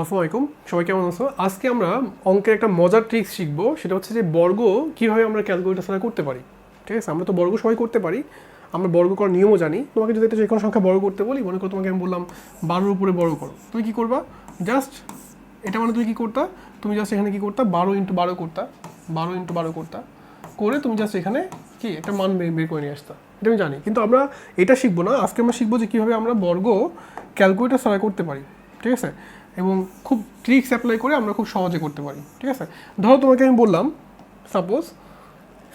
আসসালামু আলাইকুম সবাই কেমন আছো? আজকে আমরা অঙ্কের একটা মজার ট্রিক্স শিখব, সেটা হচ্ছে যে বর্গ কীভাবে আমরা ক্যালকুলেটার ছাড়া করতে পারি। ঠিক আছে? আমরা তো বর্গ সবাই করতে পারি, আমরা বর্গ করার নিয়মও জানি। তোমাকে যদি একটা যে কোনো সংখ্যা বর্গ করতে বলি, মনে করো তোমাকে আমি বললাম বারোর উপরে বর্গ করো। তুমি কী করবা? জাস্ট এটা মানে তুমি কী করতা? তুমি জাস্ট এখানে কী করতা? বারো ইন্টু বারো করতা। বারো ইন্টু বারো করতা। করে তুমি জাস্ট এখানে কি? একটা মান বের করে নিয়ে আসতা। এটা আমি জানি। কিন্তু আমরা এটা শিখব না। আজকে আমরা শিখব যে কীভাবে আমরা বর্গ ক্যালকুলেটার ছাড়া করতে পারি। ঠিক আছে? এবং খুব ট্রিক্স অ্যাপ্লাই করে আমরা খুব সহজে করতে পারি, ঠিক আছে? ধরো তোমাকে আমি বললাম সাপোজ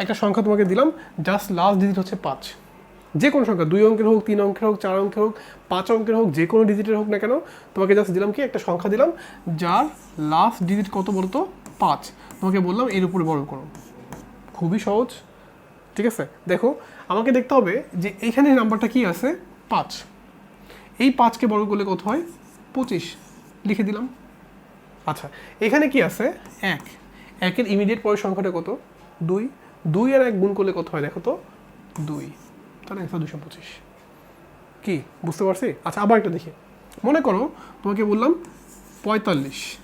একটা সংখ্যা তোমাকে দিলাম জাস্ট লাস্ট ডিজিট হচ্ছে পাঁচ। যে কোনো সংখ্যা, দুই অঙ্কের হোক, তিন অঙ্কের হোক, চার অঙ্কের হোক, পাঁচ অঙ্কের হোক, যে কোনো ডিজিটের হোক না কেন, তোমাকে জাস্ট দিলাম কি, একটা সংখ্যা দিলাম, যার লাস্ট ডিজিট কত বলতো? পাঁচ। তোমাকে বললাম এর উপরে বড় করো। খুবই সহজ, ঠিক আছে? দেখো, আমাকে দেখতে হবে যে এইখানে নাম্বারটা কি আছে? পাঁচ। এই পাঁচকে বড় করলে কত হয়? পঁচিশ। লিখে দিলাম। আচ্ছা এখানে কি আছে? এক। একের ইমিডিয়েট পরের সংখ্যাটা কত? দুই। দুই আর এক গুণ করলে কত হয় দেখো তো? দুই। তাহলে একশো দুশো পঁচিশ। কি বুঝতে পারছি? আচ্ছা আবার একটা দেখি। মনে করো তোমাকে বললাম পঁয়তাল্লিশ।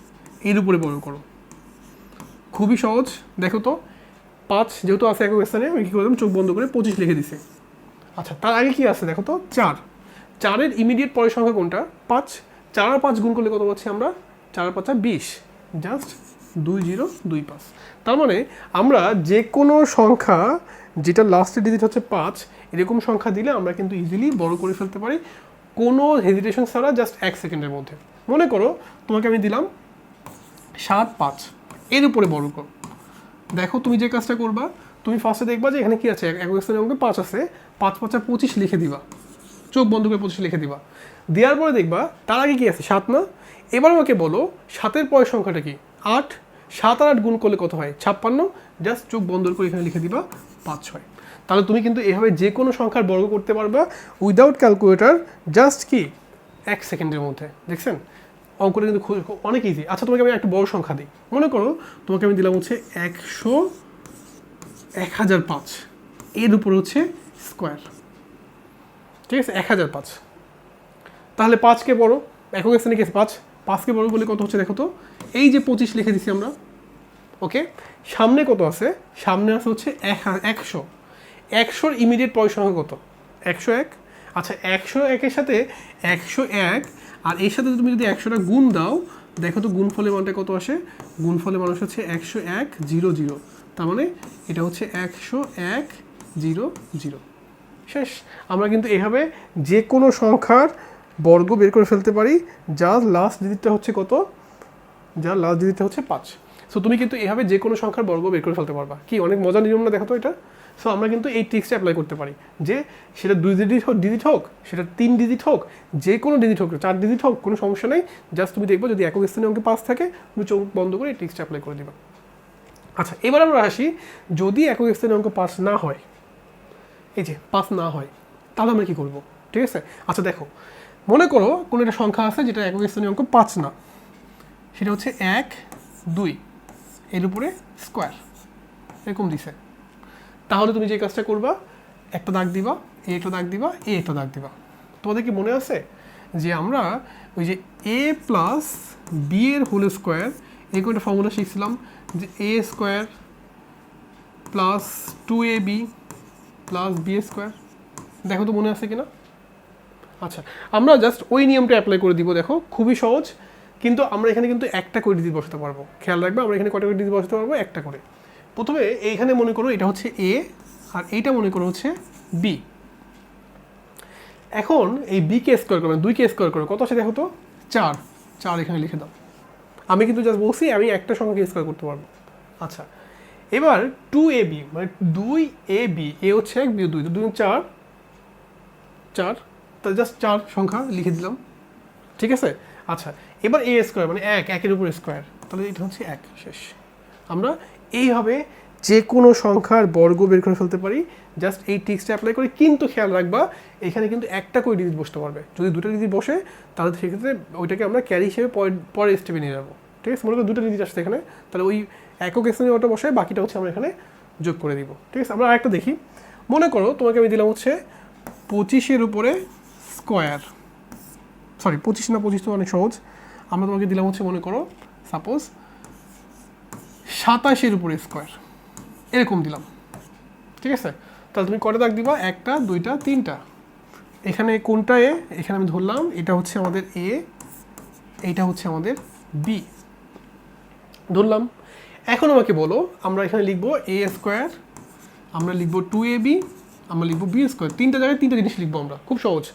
এর উপরে বড় করো। খুবই সহজ। দেখো তো পাঁচ যেহেতু আছে একক স্থানে আমি কী করলাম? চোখ বন্ধ করে পঁচিশ লিখে দিছি। আচ্ছা তার আগে কি আছে দেখো তো? চার। চারের ইমিডিয়েট পরের সংখ্যা কোনটা? পাঁচ। চার পাঁচ গুণ করলে কত পাচ্ছি আমরা? চার আর পাঁচা বিশ। জাস্ট দুই জিরো, দুই পাঁচ। তার মানে আমরা যে কোনো সংখ্যা, যেটা লাস্টের ডিজিট হচ্ছে পাঁচ, এরকম সংখ্যা দিলে আমরা কিন্তু ইজিলি বড় করে ফেলতে পারি কোনো হেজিটেশন ছাড়া জাস্ট এক সেকেন্ডের মধ্যে। মনে করো তোমাকে আমি দিলাম সাত পাঁচ। এর উপরে বড় করো। দেখো তুমি যে কাজটা করবা, তুমি ফার্স্টে দেখবা যে এখানে কি আছে? এক স্থানের অঙ্কে পাঁচ আছে। পাঁচ পাঁচা পঁচিশ লিখে দিবা। চোখ বন্ধ করে পঁচিশ লিখে দিবা। দেওয়ার পরে দেখবা তার আগে কি আছে? সাত না? এবার আমাকে বলো, সাতের পরের সংখ্যাটা কি? আট, সাত আর আট গুণ করলে কত হয়? ছাপ্পান্ন। জাস্ট চোখ বন্ধ করে এখানে লিখে দিবা, পাঁচ ছয়। তাহলে তুমি কিন্তু এভাবে যে কোনো সংখ্যার বর্গ করতে পারবা উইদাউট ক্যালকুলেটর জাস্ট কি? এক সেকেন্ডের মধ্যে। দেখছেন? অঙ্কটা কিন্তু অনেক ইজি আচ্ছা তোমাকে আমি একটা বড় সংখ্যা দিই। মনে করো, তোমাকে আমি দিলাম হচ্ছে একশো এক হাজার পাঁচ। এর উপর হচ্ছে স্কোয়ার ঠিক আছে? এক হাজার পাঁচ। তাহলে পাঁচকে বড় একক স্থানে কি পাঁচ, পাঁচকে বড় বলে কত হচ্ছে দেখো তো? এই যে পঁচিশ লিখে দিছি আমরা, ওকে? সামনে কত আছে? সামনে আছে হচ্ছে একশো। একশোর ইমিডিয়েট পরের সংখ্যা কত? একশো এক। আচ্ছা একশো একের সাথে একশো এক, আর এর সাথে তুমি যদি একশোটা গুণ দাও, দেখো তো গুণফলের মানটা কত আসে? গুণফলের মানুষ হচ্ছে একশো এক, জিরো জিরো। তার মানে এটা হচ্ছে একশো এক, জিরো জিরো। শেষ। আমরা কিন্তু এভাবে যে কোনো সংখ্যার বর্গ বের করে ফেলতে পারি, যার লাস্ট ডিজিটটা হচ্ছে কত? যার লাস্ট ডিজিটটা হচ্ছে পাঁচ। সো তুমি কিন্তু এভাবে যে কোনো সংখ্যার বর্গ বের করে ফেলতে পারবা। কি, অনেক মজার নিয়ম না দেখো এটা? সো আমরা কিন্তু এই ট্রিক্সটা অ্যাপ্লাই করতে পারি। যে সেটা দুই ডিজিট হোক ডিজিট হোক, সেটা তিন ডিজিট হোক যে কোনো ডিজিট হোক, চার ডিজিট হোক, কোনো সমস্যা নেই। জাস্ট তুমি দেখব যদি একক স্থানীয় অঙ্কে পাঁচ থাকে, তুমি চোখ বন্ধ করে এই ট্রিক্সটা অ্যাপ্লাই করে দিবা। আচ্ছা এবার আমরা আসি, যদি একক স্থানীয় অঙ্ক পাস না হয়, এই যে পাস না হয়, তাহলে আমরা কী করব? ঠিক আছে? আচ্ছা দেখো মনে করো কোনো একটা সংখ্যা আছে যেটা একক স্থানীয় অঙ্ক পাঁচ না। সেটা হচ্ছে এক, দুই, এর উপরে স্কোয়ার এরকম দিছে। তাহলে তুমি যে কাজটা করবা, একটা দাগ দিবা, এ একটা দাগ দিবা, এ একটা দাগ দিবা। তোমাদের কি মনে আছে যে আমরা ওই যে এ প্লাস বি এর হোল স্কোয়ার এই একটা ফর্মুলা শিখছিলাম যে a square plus two a b plus b square দেখো তো মনে আছে কিনা? আচ্ছা আমরা জাস্ট ওই নিয়মটা অ্যাপ্লাই করে দিব, দেখো, খুবই সহজ, কিন্তু আমরা এখানে কিন্তু একটা করে ডিজিট বসাতে পারব। খেয়াল রাখবে, আমরা এখানে কটা করে ডিজিট বসাতে পারব? একটা করে। প্রথমে এইখানে মনে করো এটা হচ্ছে এ আর এইটা মনে করো হচ্ছে বি এখন এই বি কে স্কোয়ার করবে, দুই কে স্কোয়ার করো কত আছে দেখো তো? চার। চার এখানে লিখে দাও। আমি কিন্তু জাস্ট বলছি, আমি একটা সংখ্যাকে স্কোয়ার করতে পারব। আচ্ছা এবার টু এ বি মানে দুই এ বি এ হচ্ছে এক বি দুই দুই, চার। চার। তা জাস্ট চার সংখ্যা লিখে দিলাম। ঠিক আছে? আচ্ছা এবার এ স্কোয়ার মানে এক, একের উপর স্কোয়ার তাহলে এটা হচ্ছে এক, শেষ। আমরা এইভাবে যে কোনো সংখ্যার বর্গ বের করে ফেলতে পারি। জাস্ট এই টিক্সটা অ্যাপ্লাই করি। কিন্তু খেয়াল রাখবা, এখানে কিন্তু একটা করে ডিজিট বসতে পারবে। যদি দুটো ডিজিট বসে, তাহলে সেক্ষেত্রে ওইটাকে আমরা ক্যারি হিসেবে পরের স্টেপে নিয়ে যাব। ঠিক আছে? মনে করো দুটো ডিজিট আসছে এখানে, তাহলে ওই একক স্থানে ওটা বসে, বাকিটা হচ্ছে আমরা এখানে যোগ করে দিব। ঠিক আছে? আমরা আরেকটা দেখি। মনে করো তোমাকে আমি দিলাম হচ্ছে পঁচিশের উপরে স্কোয়ার। সরি পঁচিশ না পঁচিশ তো অনেক সহজ। আমরা তোমাকে দিলাম হচ্ছে, মনে করো সাপোজ সাতাশের উপরে স্কোয়ার। এরকম দিলাম। ঠিক আছে? তাহলে তুমি কটা দাগ দিবা? একটা, দুইটা, তিনটা। এখানে কোনটা এ? এখানে আমি ধরলাম, এটা হচ্ছে আমাদের এ, এইটা হচ্ছে আমাদের বি। ধরলাম। এখন আমাকে বলো, আমরা এখানে লিখব এ স্কোয়ার, আমরা লিখব টু এ বি, আমরা লিখব বি স্কোয়ার। তিনটা জায়গায় তিনটা জিনিস লিখব আমরা। খুব সহজ।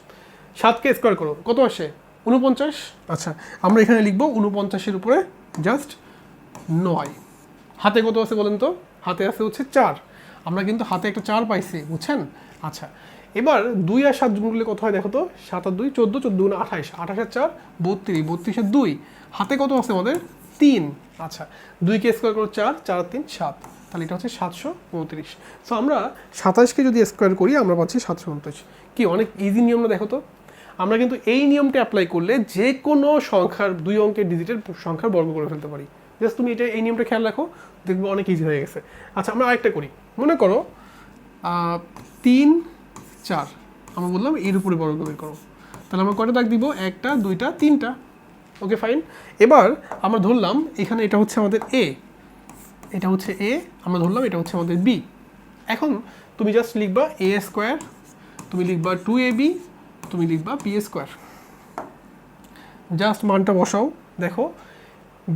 সাতকে স্কোয়ার করো। কত আসে? উনপঞ্চাশ আচ্ছা আমরা এখানে লিখব উনপঞ্চাশের উপরে জাস্ট নয়। হাতে কত আছে বলেন তো? হাতে আছে হচ্ছে চার। আমরা কিন্তু হাতে একটা চার পাইছি, বুঝছেন? আচ্ছা এবার দুই আর সাত গুণ করলে কত হয় দেখো তো? সাত আর দুই, চোদ্দ চোদ্দ গুণ আঠাশ আঠাশের চার, বত্রিশ। বত্রিশের দুই। হাতে কত আছে আমাদের? তিন। আচ্ছা দুইকে স্কোয়ার করো চার চার আর তিন, সাত। তাহলে এটা হচ্ছে সাতশো উনত্রিশ সো আমরা সাতাশকে যদি স্কোয়ার করি, আমরা পাচ্ছি সাতশো উনত্রিশ। কি, অনেক ইজি নিয়ম না দেখো তো? আমরা কিন্তু এই নিয়মটা অ্যাপ্লাই করলে যে কোনো সংখ্যার দুই অঙ্কের ডিজিটের সংখ্যার বর্গ করে ফেলতে পারি। জাস্ট তুমি এটা, এই নিয়মটা খেয়াল রাখো, দেখবে অনেক ইজি হয়ে গেছে। আচ্ছা আমরা আরেকটা করি। মনে করো তিন, চার, আমরা বললাম এর উপরে বর্গ বের করো। তাহলে আমরা কয়টা দাগ দিব? একটা, দুইটা, তিনটা। ওকে ফাইন এবার আমরা ধরলাম এখানে এটা হচ্ছে আমাদের এ এটা হচ্ছে এ আমরা ধরলাম এটা হচ্ছে আমাদের বি এখন তুমি জাস্ট লিখবা এ স্কোয়ার তুমি লিখবা টু এ বি তুমি লিখবা বি স্কোয়ার জাস্ট মানটা বসাও, দেখো।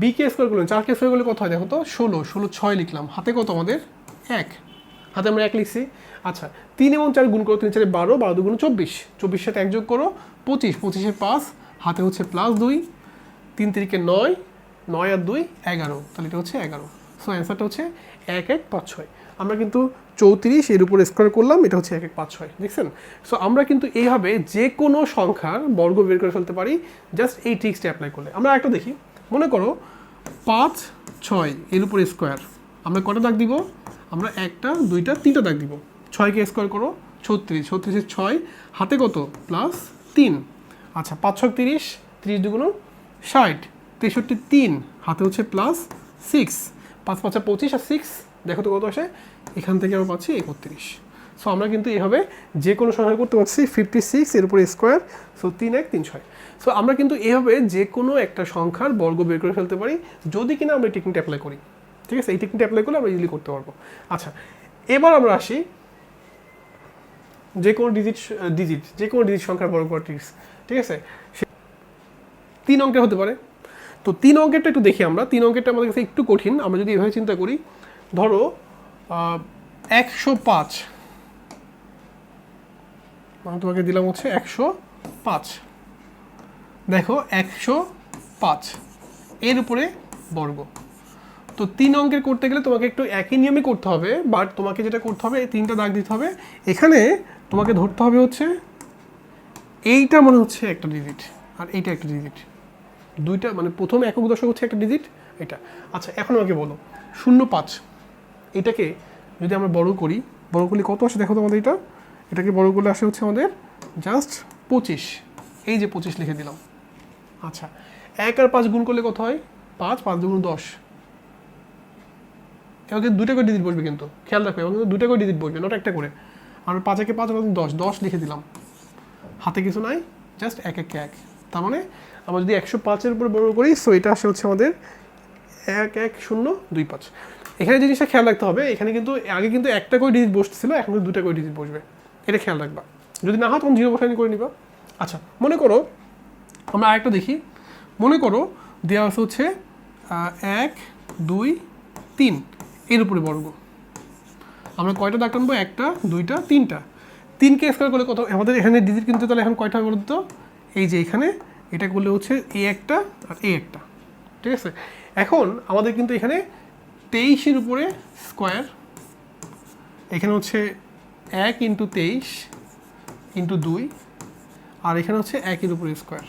বি কে স্কোয়ার করলাম চার কে স্কোয়ার করলে কত হয় দেখো তো? ষোলো ষোলো ছয় লিখলাম। হাতে কত আমাদের? এক। হাতে আমরা এক লিখছি। আচ্ছা তিন এবং চার গুণ করো, তিন চারে বারো বারো দুগুণ চব্বিশ। চব্বিশ সাথে এক যোগ করো, পঁচিশ। পঁচিশে পাঁচ, হাতে হচ্ছে প্লাস দুই, তিন তিরিকে নয় নয় আর দুই, এগারো। তাহলে এটা হচ্ছে এগারো। সো অ্যান্সারটা হচ্ছে এক এক পাঁচ ছয়। আমরা কিন্তু চৌত্রিশ, এর উপর স্কোয়ার করলাম, এটা হচ্ছে এক এক পাঁচ ছয়, দেখছেন? সো আমরা কিন্তু এইভাবে যে কোনো সংখ্যার বর্গ বের করে ফেলতে পারি জাস্ট এই ট্রিক্সটা অ্যাপ্লাই করলে। আমরা একটা দেখি। মনে করো, পাঁচ, ছয়, এর উপর স্কোয়ার আমরা কটা দাগ দিব? আমরা একটা, দুইটা, তিনটা দাগ দিব। ছয়কে স্কোয়ার করো, ছত্রিশ। ছত্রিশের ছয়, হাতে কত? প্লাস তিন। আচ্ছা পাঁচ, ছয়, তিরিশ তিরিশ দুগুণ ষাট। তেষট্টি, তিন। হাতে হচ্ছে প্লাস সিক্স পাঁচ, পাঁচা পঁচিশ আর সিক্স দেখো তো কত আসে? এখান থেকে আমরা পাচ্ছি একত্রিশ। সো আমরা কিন্তু এভাবে যে কোনো সংখ্যা করতে পারছি ফিফটি সিক্স এর উপরে স্কোয়ার সো তিন এক, তিন ছয়। সো আমরা কিন্তু এভাবে যে কোনো একটা সংখ্যার বর্গ বের করে ফেলতে পারি, যদি কিনা আমরা এই টেকনিকটা অ্যাপ্লাই করি। ঠিক আছে? এই টেকনিকটা অ্যাপ্লাই করলে আমরা ইজিলি করতে পারব। আচ্ছা এবার আমরা আসি যে কোনো ডিজিট ডিজিট যে কোনো ডিজিট সংখ্যার বর্গ করা ট্রিক্স ঠিক আছে? সে- তিন অঙ্কের হতে পারে। তো তিন অঙ্কেরটা একটু দেখি আমরা। তিন অঙ্কেরটা আমাদের কাছে একটু কঠিন। আমরা যদি এভাবে চিন্তা করি ধরো একশো পাঁচ। আমি তোমাকে দিলাম হচ্ছে একশো পাঁচ। দেখো, একশো পাঁচ। এর উপরে বর্গ। তো তিন অঙ্কের করতে গেলে তোমাকে একটু একই নিয়মে করতে হবে বাট তোমাকে যেটা করতে হবে, এই তিনটা দাগ দিতে হবে। এখানে তোমাকে ধরতে হবে হচ্ছে, এইটা মনে হচ্ছে একটা ডিজিট আর এইটা একটা ডিজিট দুইটা মানে প্রথম একক দশক হচ্ছে একটা ডিজিট এটা। আচ্ছা এখন আমাকে বলো, শূন্য পাঁচ। এটাকে যদি আমরা বড় করি, বড় করলে কত আসে দেখো তোমাদের এটা? এটাকে বড় করলে আসে হচ্ছে আমাদের জাস্ট পঁচিশ। এই যে পঁচিশ লিখে দিলাম। আচ্ছা এক আর পাঁচ গুণ করলে কত হয়? পাঁচ পাঁচ দুগুণ দশ। এবার কিন্তু দুইটা করে ডিজিট বসবে কিন্তু, খেয়াল রাখবে এবার কিন্তু দুইটা করে ডিজিট বসবে নট একটা করে। আমরা পাঁচ একে পাঁচ দশ দশ লিখে দিলাম। হাতে কিছু নাই জাস্ট এক এক এক। তার মানে আমরা যদি একশো পাঁচের উপরে বড় করি সো এটা আসে হচ্ছে আমাদের এক এক, শূন্য, দুই, পাঁচ। এখানে জিনিসটা খেয়াল রাখতে হবে, এখানে কিন্তু, আগে কিন্তু একটা করে ডিজিট বসছিল এখন দুটা করে ডিজিট বসবে। এটা খেয়াল রাখবা। যদি না হয়, তখন জিরো বসানি করে নিবা। আচ্ছা মনে করো, আমরা আরেকটা দেখি। মনে করো, দেওয়া আছে হচ্ছে এক, দুই, তিন, এর উপরে বর্গ। আমরা কয়টা দাগ টানবো? একটা, দুইটা, তিনটা। তিনকে স্কোয়ার করলে কত? আমাদের এখানে ডিজিট কিন্তু তাহলে এখন কয়টা বলুন তো এই যে এখানে, এটা করলে হচ্ছে এ একটা আর এ একটা। ঠিক আছে? এখন আমাদের কিন্তু এখানে তেইশের উপরে স্কোয়ার। এখানে হচ্ছে এক ইন্টু তেইশ ইন্টু দুই, আর এখানে হচ্ছে একের উপরে স্কোয়ার।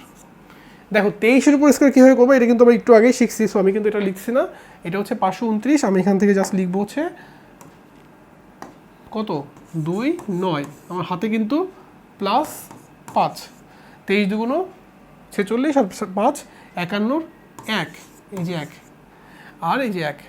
দেখো, তেইশের উপর স্কোয়ার কীভাবে করব, এটা কিন্তু আমরা একটু আগেই শিখছি সো আমি কিন্তু এটা লিখছি না। এটা হচ্ছে পাঁচশো উনত্রিশ, আমি এখান থেকে জাস্ট লিখব হচ্ছে কত? দুই, নয়। আমার হাতে কিন্তু প্লাস পাঁচ। তেইশ দুগুণ ছেচল্লিশ আর পাঁচ, একান্নর এক। এই যে এক। আর এই যে এক।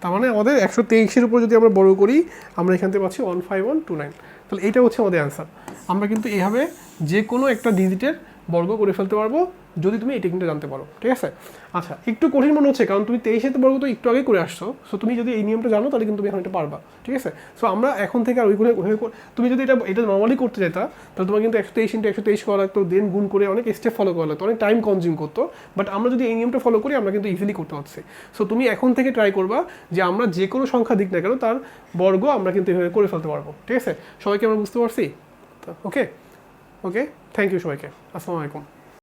তার মানে আমাদের একশো তেইশের উপর যদি আমরা বড় করি, আমরা এখান থেকে পাচ্ছি one five one two nine তাহলে এইটা হচ্ছে আমাদের অ্যান্সার আমরা কিন্তু এভাবে যে কোনো একটা ডিজিটের বর্গ করে ফেলতে পারব। যদি তুমি এই টেকনিকটা জানতে পারো, ঠিক আছে? আচ্ছা একটু কঠিন মনে হচ্ছে, কারণ তুমি তেইশে বর্গ তো একটু আগে করে আসছো সো তুমি যদি এই নিয়মটা জানো, তাহলে কিন্তু তুমি এখন এটা পারবা, ঠিক আছে? সো আমরা এখন থেকে আর ওইভাবে কর- তুমি যদি এটা এটা নর্মালি করতে যেতা, তাহলে তোমার কিন্তু একশো তেইশ ইন্টু একশো তেইশ করা লাগতো দেন গুণ করে অনেক স্টেপ ফলো করা লাগতো, অনেক টাইম কনজিউম করতো বাট আমরা যদি এই নিয়মটা ফলো করি, আমরা কিন্তু ইজিলি করতে পারছি। সো তুমি এখন থেকে ট্রাই করবা যে আমরা যে কোনো সংখ্যা দিক না কেন, তার বর্গ আমরা কিন্তু এভাবে করে ফেলতে পারব, ঠিক আছে? সবাইকে আমরা বুঝতে পারছি? ওকে ওকে থ্যাংক ইউ সবাইকে। আসসালামু আলাইকুম।